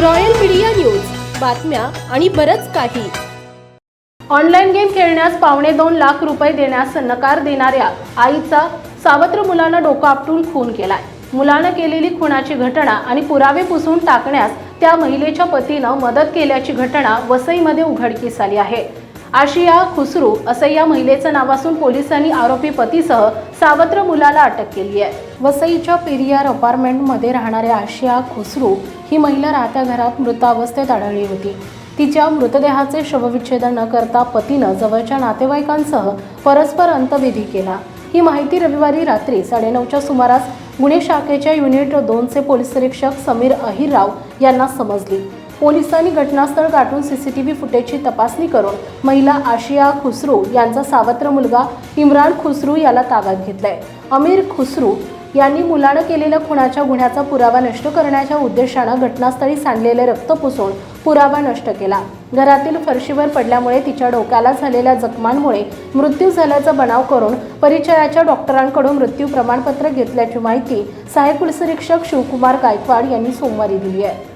Royal media news. बातम्या आणि बरच काही. ऑनलाईन गेम खेळण्यास पावणे दोन लाख रुपये देण्यास नकार देणाऱ्या आईचा सावत्र मुलानं डोकं आपटून खून केलाय. मुलानं केलेली खुनाची घटना आणि पुरावे पुसून टाकण्यास त्या महिलेच्या पतीनं मदत केल्याची घटना वसईमध्ये उघडकीस आली आहे. आशिया खुसरू असं या महिलेचं नाव असून पोलिसांनी आरोपी पतीसह सावत्र मुलाला अटक केली आहे. वसईच्या पेरियार अपार्टमेंटमध्ये राहणाऱ्या आशिया खुसरू ही महिला राहत्या घरात मृतावस्थेत आढळली होती. तिच्या मृतदेहाचे शवविच्छेदन न करता पतीनं जवळच्या नातेवाईकांसह परस्पर अंत्यविधी केला. ही माहिती रविवारी रात्री साडेनऊच्या सुमारास गुन्हे शाखेच्या युनिट दोनचे पोलीस निरीक्षक समीर अहिरराव यांना समजली. पोलिसांनी घटनास्थळ गाठून सीसीटीव्ही फुटेजची तपासणी करून महिला आशिया खुसरू यांचा सावत्र मुलगा इम्रान खुसरू याला ताब्यात घेतलाय. अमीर खुसरू यांनी मुलानं केलेल्या खुनाच्या गुन्ह्याचा पुरावा नष्ट करण्याच्या उद्देशानं घटनास्थळी सांडलेले रक्त पुसून पुरावा नष्ट केला. घरातील फरशीवर पडल्यामुळे तिच्या डोक्याला झालेल्या जखमांमुळे मृत्यू झाल्याचा बनाव करून परिचयाच्या डॉक्टरांकडून मृत्यू प्रमाणपत्र घेतल्याची माहिती सहाय्यक पोलीस निरीक्षक शिवकुमार गायकवाड यांनी सोमवारी दिली आहे.